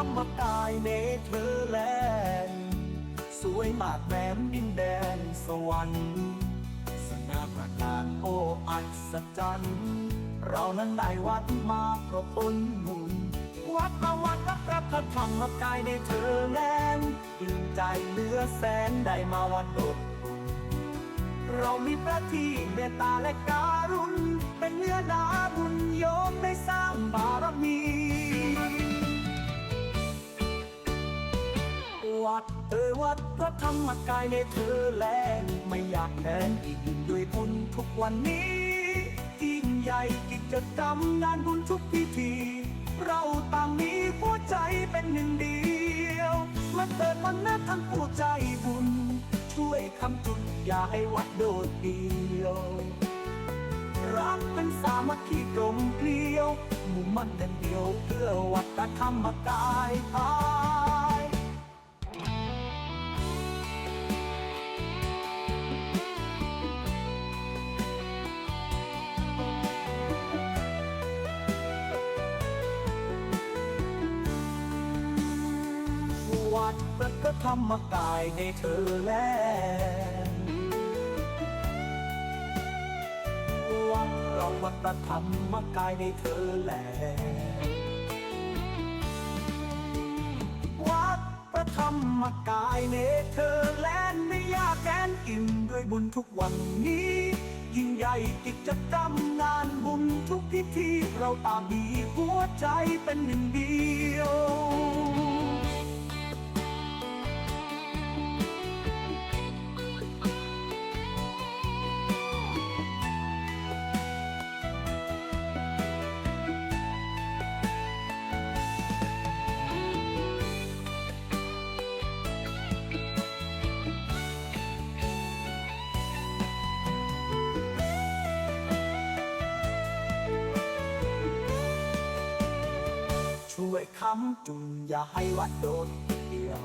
รรมกายเนเธอร์แลนด์สวยมากแมมดินแดนสวรรค์สง่าประการโอ้อัศจรรย์เรานั้นได้วัดมาเพราะต้นบุญวัดมาวัดพระพระธรรมกายในเธอแลนด์อิ่มใจเหลือแสนได้มาวัดดดบุเรามีพระที่เมตตาและการุณ วัดเออวัดพระธรรมกายในเธอแล ไม่อยากแทนอีกด้วยบุญทุกวันนี้ยิ่งใหญ่กิจกรรมงานบุญทุกพิธี เราต่างมีหัวใจเป็นหนึ่งเดียวมาเติดวันนั้นทั้งผู้ใจบุญ ช่วยคำจุนอย่าให้วัดโดดเดียว รักเป็นสามัคคีกลมเกลียวมุ่งมั่นเด่นเดียวเพื่อวัดธรรมกายพา ยวัดพระธรรมกายในเธอแลนวัดเราวัดพระธรรมกายในเธอแลนวัดพระธรรมกายในเธอแลนไม่ยากแกนอิ่มด้วยบุญทุกวันนี้ยิ่งใหญ่กิจกรรมงานบุญทุกพิธี เราตางมีหัวใจเป็นหนึ่งเดียว ช่วยคำจุนอย่าให้วัดโดดเดี่ยว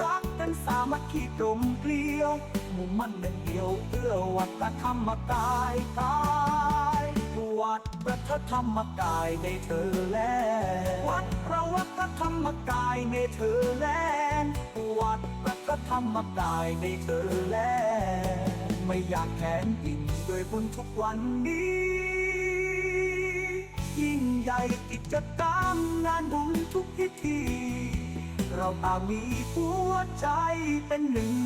รักกันสามัคคีกลมเกลียวมุ่งมั่นเป็นเดียวเพื่อวัดพระธรรมกายกายวัดพระธรรมกายในเธอแลนวัดพระวัดพระธรรมกายในเธอแลนวัดพระธรรมกายในเธอแลนไม่อยากแขนอิ่มด้วยบุญทุกวันนี้ ยิ่งใหญ่กิจกรรมงานบุญทุกพิธี เราต่างมีหัวใจเป็นหนึ่ง